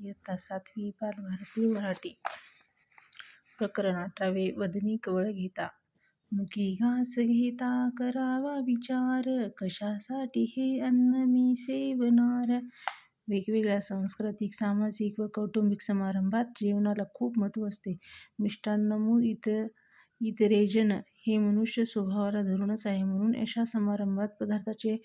इयत्ता सातवी बालभारती मराठी. प्रकरण अठरावे वदनी कवळ घेता. मुखी घास घेता करावा विचार. कशासाठी हे अन्न मी सेवणार? वेगवेगळ्या सांस्कृतिक सामाजिक व कौटुंबिक समारंभात जेवणाला खूप महत्त्व असते. मिष्टान्नमू इत इतरेजन हे मनुष्य स्वभावाला धरूनच आहे म्हणून अशा समारंभात पदार्थाचे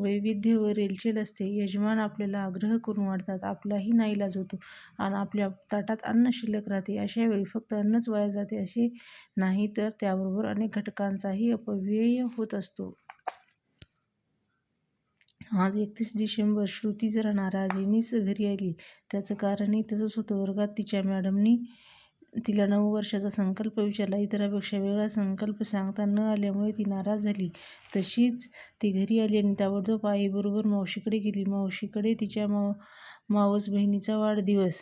वैविध्य व रेलचेल असते. यजमान आपल्याला आग्रह करून वाढतात. आपलाही नाईलाज होतो आणि आपल्या ताटात अन्न शिल्लक राहते. अशा वेळी फक्त अन्नच वाया जाते असे नाही तर त्याबरोबर अनेक घटकांचाही अपव्यय होत असतो. आज एकतीस डिसेंबर श्रुती जरा नाराजीनीच घरी आली. त्याचं कारणही तसंच होतं. वर्गात तिच्या मॅडमनी तिला नऊ वर्षाचा संकल्प विचारला. इतरांपेक्षा वेगळा संकल्प सांगता न आल्यामुळे ती नाराज झाली. तशीच ती घरी आली आणि ताबडतोब आईबरोबर मावशीकडे गेली. मावशीकडे तिच्या माव मावस बहिणीचा वाढदिवस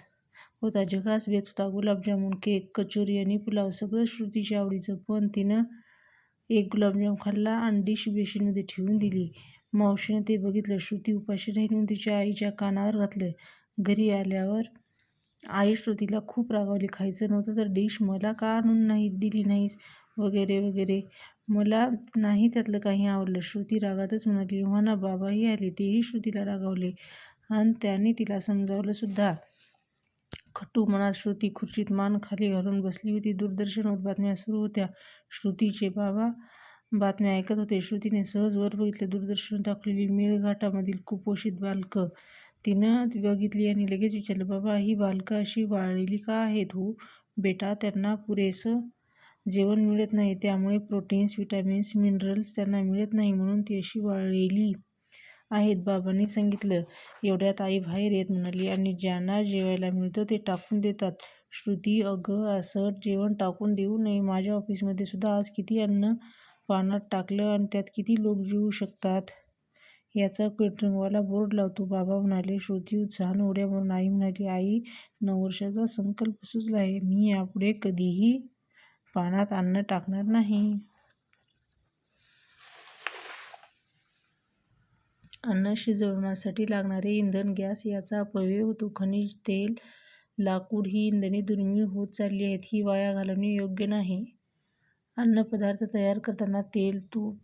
होता. झकास बेत होता. गुलाबजामुन केक कचोरी आणि पुलाव सगळं श्रुतीच्या आवडीचं. पण तिनं एक गुलाबजाम खाल्ला आणि डिश बेशीमध्ये ठेवून दिली. मावशीनं ते बघितलं. श्रुती उपाशी राहिली म्हणून तिच्या आईच्या कानावर घातलं. घरी आल्यावर आई श्रुतीला खूप रागावली. खायचं नव्हतं तर डिश मला का आणून नाही दिली नाहीस? वगैरे वगैरे. मला नाही त्यातलं काही आवडलं. श्रुती रागातच म्हणाली हो बाबाही आले. तेही श्रुतीला रागावले. आणि त्याने तिला समजावलं सुद्धा. खट्टू मनात श्रुती खुर्चीत मान खाली घालून बसली होती. दूरदर्शनवर बातम्या सुरू होत्या. श्रुतीचे बाबा बातम्या ऐकत होते. श्रुतीने सहज वर बघितलं. दूरदर्शन दाखवलेली मेळघाटामधील कुपोषित बालकं. तिनं बघितली आणि लगेच विचारलं बाबा ही बालकं अशी वाळलेली का आहेत हो? बेटा त्यांना पुरेसं जेवण मिळत नाही त्यामुळे प्रोटीन्स विटॅमिन्स मिनरल्स त्यांना मिळत नाही म्हणून ती अशी वाळलेली आहेत बाबांनी सांगितलं. एवढ्यात आई बाहेर येत म्हणाली आणि ज्यांना जेवायला मिळतं ते टाकून देतात. श्रुती अगं असं जेवण टाकून देऊ नये. माझ्या ऑफिसमध्ये सुद्धा आज किती अन्न पाण्यात टाकलं आणि त्यात किती लोक जेवू शकतात? याचा केटरिंगवाला बोर्ड लावतो. बाबा म्हणाले श्रुती उत्साहानं उड्या मारून आई म्हणाली. आई नऊ वर्षाचा संकल्प सुचला आहे. मी यापुढे कधीही पाण्यात अन्न टाकणार नाही. अन्न शिजवण्यासाठी लागणारे इंधन गॅस याचा अपव्यय होतो. खनिज तेल लाकूड ही इंधने दुर्मिळ होत चालली आहेत. ही वाया घालवणे योग्य नाही. अन्नपदार्थ तयार करताना तेल तूप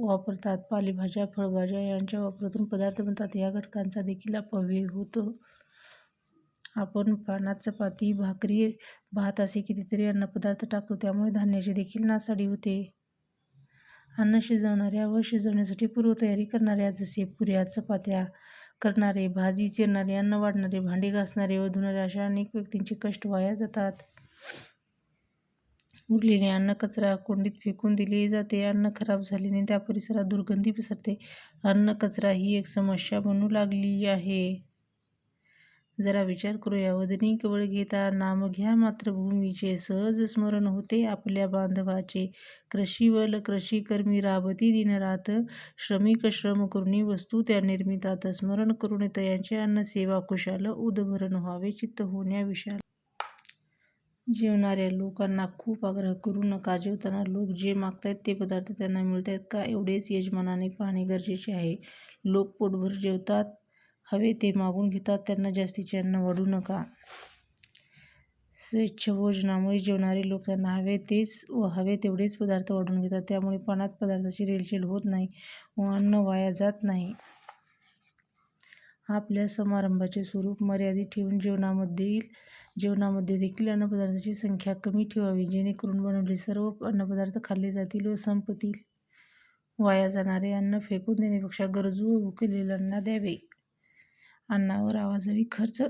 वापरतात. पालेभाज्या फळभाज्या यांच्या वापरातून पदार्थ बनतात. या घटकांचा देखील अपव्यय होतो. आपण पानात चपाती भाकरी भात असे कितीतरी अन्नपदार्थ टाकतो. त्यामुळे धान्याची देखील नासाडी होते. अन्न शिजवणाऱ्या व शिजवण्यासाठी पूर्वतयारी करणाऱ्या जसे पुऱ्या चपात्या करणारे भाजी चिरणारे अन्न वाढणारे भांडी घासणारे व धुणारे अशा अनेक व्यक्तींचे कष्ट वाया जातात. उरलेले अन्न कचरा कोंडीत फेकून दिले जाते. अन्न खराब झाल्याने त्या परिसरात दुर्गंधी पसरते. अन्न कचरा ही एक समस्या बनू लागली आहे. जरा विचार करूया. वदनी कवळ घेता नाम घ्या मातृभूमीचे. सहज स्मरण होते आपल्या बांधवाचे. कृषीवल कृषिकर्मी राबती दिनरात श्रमिक श्रम करून वस्तू त्या निर्मितात. स्मरण करून तयांचे अन्न सेवा कुशाल उदभरण व्हावे. चित्त होण्या विशाल जेवणाऱ्या लोकांना खूप आग्रह करू नका. जेवताना लोक जे मागतायत ते पदार्थ त्यांना मिळतायत का? एवढेच यजमानाने पाहणे गरजेचे आहे. लोक पोटभर जेवतात हवे ते मागून घेतात त्यांना जास्तीचे अन्न वाढू नका. स्वेच्छभोजनामुळे जेवणारे लोक त्यांना हवे तेच व हवे तेवढेच पदार्थ वाढून घेतात. त्यामुळे पानात पदार्थाची रेलचेल होत नाही व अन्न वाया जात नाही. आपल्या समारंभाचे स्वरूप मर्यादित ठेवून जेवणामधील जेवणामध्ये देखील अन्नपदार्थाची संख्या कमी ठेवावी जेणेकरून बनवलेले सर्व अन्नपदार्थ खाल्ले जातील व संपतील. वाया जाणारे अन्न फेकून देण्यापेक्षा गरजू व भुकेलेल्यांना द्यावे. अन्नावर आवाजावी खर्च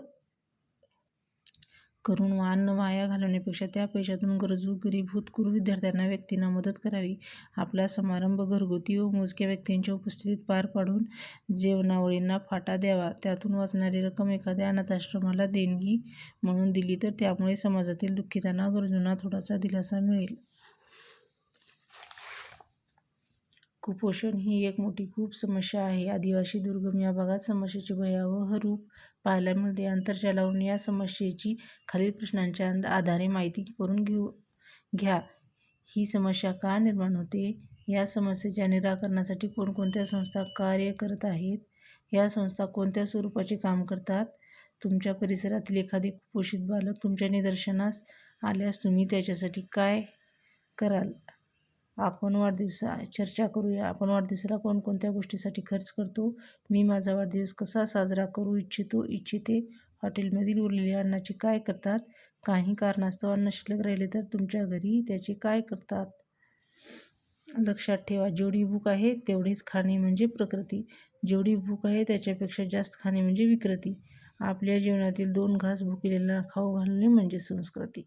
करून व अन्न वाया घालवण्यापेक्षा त्या पैशातून गरजू गरीब हुतकुरू विद्यार्थ्यांना व्यक्तींना मदत करावी. आपला समारंभ घरगुती व मोजक्या व्यक्तींच्या उपस्थितीत पार पाडून जेवणावळींना फाटा द्यावा. त्यातून वाचणारी रक्कम एखाद्या अनाथाश्रमाला देणगी म्हणून दिली तर त्यामुळे समाजातील दुःखितांना गरजूंना थोडासा दिलासा मिळेल. कुपोषण ही एक मोठी खूप समस्या आहे. आदिवासी दुर्गम या भागात समस्येचे भयावह रूप पाहायला मिळते आंतरजालावरून या समस्येची खालील प्रश्नांच्या आधारे माहिती करून घेऊ घ्या. ही समस्या का निर्माण होते? या समस्येच्या निराकरणासाठी कोणकोणत्या संस्था कार्य करत आहेत? या संस्था कोणत्या स्वरूपाचे काम करतात? तुमच्या परिसरातील एखादे कुपोषित बालक तुमच्या निदर्शनास आल्यास तुम्ही त्याच्यासाठी काय कराल? आपण वाढदिवसा चर्चा करूया. आपण वाढदिवसाला कोणकोणत्या गोष्टीसाठी खर्च करतो? मी माझा वाढदिवस कसा साजरा करू इच्छितो? इच्छिते हॉटेलमधील उरलेल्या अन्नाचे काय करतात? काही कारणास्तव अन्न शिल्लक राहिले तर तुमच्या घरी त्याचे काय करतात? लक्षात ठेवा जेवढी भूक आहे तेवढीच खाणे म्हणजे प्रकृती. जेवढी भूक आहे त्याच्यापेक्षा जास्त खाणे म्हणजे विकृती. आपल्या जीवनातील दोन घास भुकेलेला खाऊ घालणे म्हणजे संस्कृती.